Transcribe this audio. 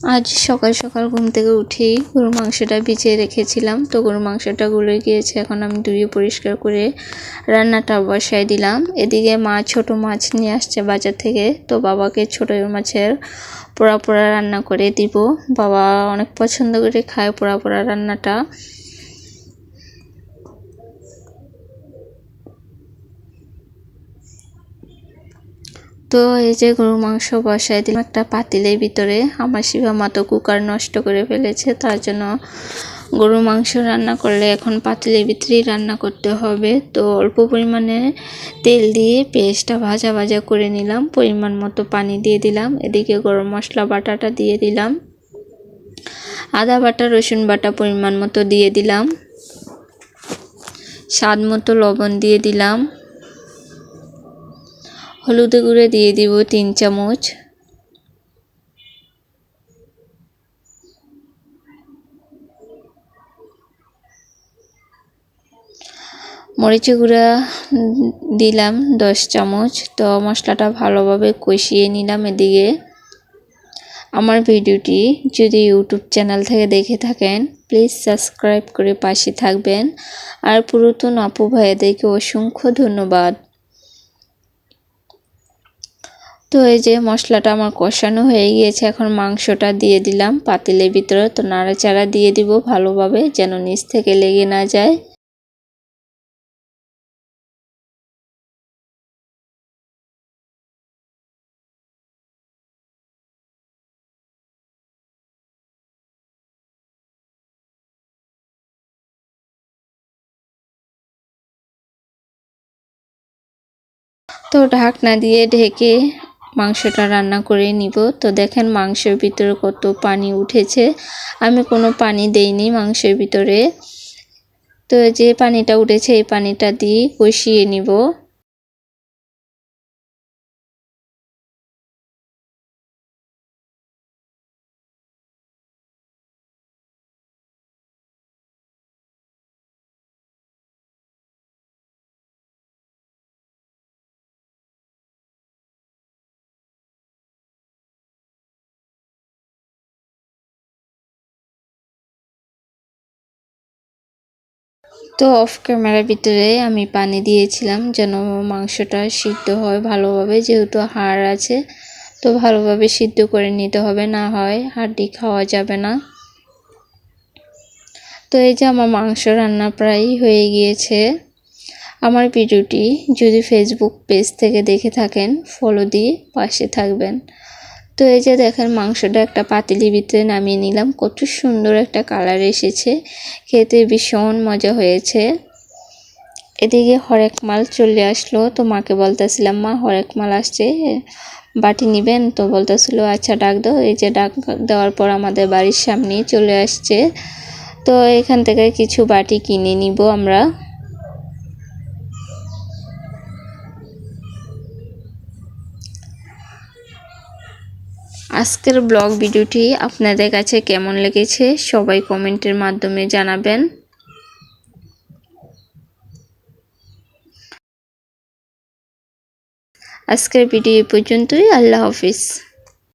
আজ সকাল সকাল ঘুম থেকে উঠেই গরুর মাংসটা ভিজিয়ে রেখেছিলাম। তো গরুর মাংসটা গুলে গিয়েছে, এখন আমি ধুয়ে পরিষ্কার করে রান্নাটা বসাই দিলাম। এদিকে মা ছোট মাছ নিয়ে আসছে বাজার থেকে, তো বাবাকে ছোট মাছের পোড়া পোড়া রান্না করে দিব। বাবা অনেক পছন্দ করে খায় পোড়া পোড়া রান্নাটা। তো এই যে গরু মাংস বসাই দিলাম, একটা পাতিলের ভিতরে। আমার শিবা মা তো কুকার নষ্ট করে ফেলেছে, তার জন্য গরু মাংস রান্না করলে এখন পাতিলের ভিতরেই রান্না করতে হবে। তো অল্প পরিমাণে তেল দিয়ে পেস্টটা ভাজা ভাজা করে নিলাম, পরিমাণ মতো পানি দিয়ে দিলাম। এদিকে গরম মশলা বাটাটা দিয়ে দিলাম। আদা বাটা, রসুন বাটা পরিমাণ মতো দিয়ে দিলাম। স্বাদ মতো লবণ দিয়ে দিলাম। হলুদ গুঁড়ো দিয়ে দিব তিন চামচ। মরিচ গুঁড়া দিলাম দশ চামচ। তো মশলাটা ভালোভাবে কষিয়ে নিলাম এদিকে। আমার ভিডিওটি যদি ইউটিউব চ্যানেল থেকে দেখে থাকেন, প্লিজ সাবস্ক্রাইব করে পাশে থাকবেন। আর পুরাতন আপু ভাইয়াদেরকে অসংখ্য ধন্যবাদ। তো এই যে মশলাটা আমার কষানো হয়ে গিয়েছে, এখন মাংসটা দিয়ে দিলাম পাতিলের ভিতরে। তো নাড়াচাড়া দিয়ে দিব ভালোভাবে যেন নিচ থেকে লেগে না যায়। তো ঢাকনা দিয়ে ঢেকে মাংসটা রান্না করে নিব। তো দেখেন মাংসের ভিতরে কত পানি উঠেছে। আমি কোনো পানি দেইনি মাংসের ভিতরে। তো যে পানিটা উঠেছে, এই পানিটা দিয়ে কষিয়ে নিব। তো অফ ক্যামেরার ভিতরে আমি পানি দিয়েছিলাম যেন মাংসটা সিদ্ধ হয় ভালোভাবে, যেহেতু হাড় আছে, তো ভালোভাবে সিদ্ধ করে নিতে হবে, না হয় হাড্ডি খাওয়া যাবে না। তো এই যে আমার মাংস রান্না প্রায় হয়ে গিয়েছে। আমার ভিডিওটি যদি ফেসবুক পেজ থেকে দেখে থাকেন ফলো দিয়ে পাশে থাকবেন। তো এই যে দেখেন মাংসটা একটা পাতিলির ভিতরে নামিয়ে নিলাম। কত সুন্দর একটা কালার এসেছে। খেতে ভীষণ মজা হয়েছে। এদিকে হরেক মাল চলে আসলো। তো মাকে বলতেছিলাম, মা, হরেক মাল আসছে। বাটি নিবেন? তো বলতেছিল আচ্ছা ডাক দাও। এই যে ডাক দেওয়ার পর আমাদের বাড়ির সামনেই চলে আসছে। তো এখান থেকে কিছু বাটি কিনে নিব আমরা। আজকের ব্লগ ভিডিওটি আপনাদের কাছে কেমন লেগেছে সবাই কমেন্টের মাধ্যমে জানাবেন। আজকের ভিডিও পর্যন্তই, আল্লাহ হাফিজ।